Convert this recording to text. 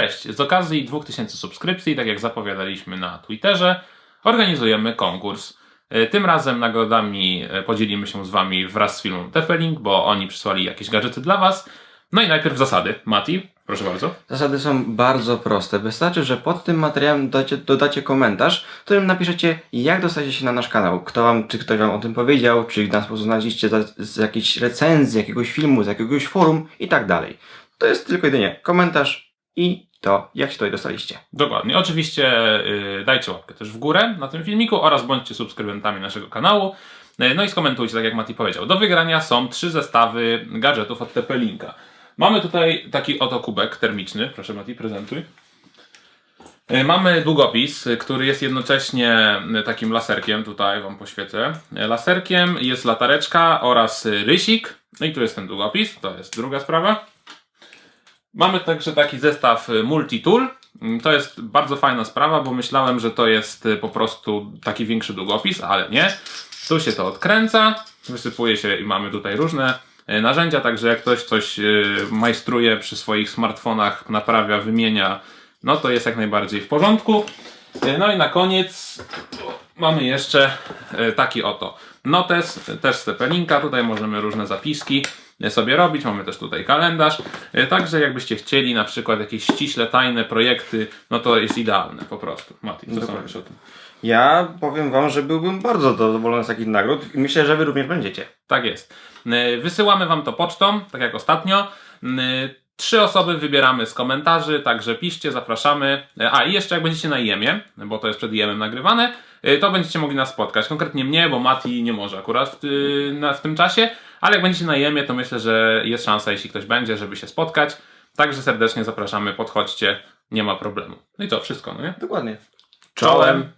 Cześć! Z okazji 2000 subskrypcji, tak jak zapowiadaliśmy na Twitterze, organizujemy konkurs. E, Tym razem nagrodami e, podzielimy się z Wami wraz z filmem Tefeling, bo oni przysłali jakieś gadżety dla Was. No i najpierw zasady. Mati, proszę bardzo. Zasady są bardzo proste. Wystarczy, że pod tym materiałem dodacie, dodacie komentarz, w którym napiszecie, jak dostać się na nasz kanał. Kto wam, czy ktoś wam o tym powiedział, czy nas poznaliście z jakiejś recenzji, jakiegoś filmu, z jakiegoś forum i tak dalej. To jest tylko jedynie komentarz i to, jak się tutaj dostaliście. Dokładnie. Oczywiście y, dajcie łapkę też w górę na tym filmiku oraz bądźcie subskrybentami naszego kanału. Y, No i skomentujcie, tak jak Mati powiedział. Do wygrania są trzy zestawy gadżetów od TP-Linka. Mamy tutaj taki oto kubek termiczny. Proszę Mati, prezentuj. Y, Mamy długopis, który jest jednocześnie takim laserkiem, tutaj Wam poświecę. Y, Laserkiem jest latareczka oraz rysik. No i tu jest ten długopis, to jest druga sprawa. Mamy także taki zestaw y, multi-tool. Mm, To jest bardzo fajna sprawa, bo myślałem, że to jest y, po prostu taki większy długopis, ale nie. Tu się to odkręca, wysypuje się i mamy tutaj różne y, narzędzia, także jak ktoś coś majstruje przy swoich smartfonach, naprawia, wymienia, no to jest jak najbardziej w porządku. No i na koniec mamy jeszcze taki oto notes, też z Tepelinka. Tutaj możemy różne zapiski sobie robić. Mamy też tutaj kalendarz. Y, Także jakbyście chcieli na przykład jakieś ściśle tajne projekty, no to jest idealne po prostu. Mati, co sądzisz o tym? Ja powiem wam, że byłbym bardzo zadowolony z takich nagród i myślę, że wy również będziecie. Tak jest. Y, Wysyłamy Wam to pocztą, tak jak ostatnio. Trzy osoby wybieramy z komentarzy, także piszcie, zapraszamy. A i jeszcze jak będziecie na IEM-ie, bo to jest przed IEM-em nagrywane, to będziecie mogli nas spotkać. Konkretnie mnie, bo Mati nie może akurat w, ty, na, w tym czasie, ale jak będziecie na IEM-ie, to myślę, że jest szansa, jeśli ktoś będzie, żeby się spotkać. Także serdecznie zapraszamy, podchodźcie, nie ma problemu. No i to wszystko, no nie? Dokładnie. Czołem.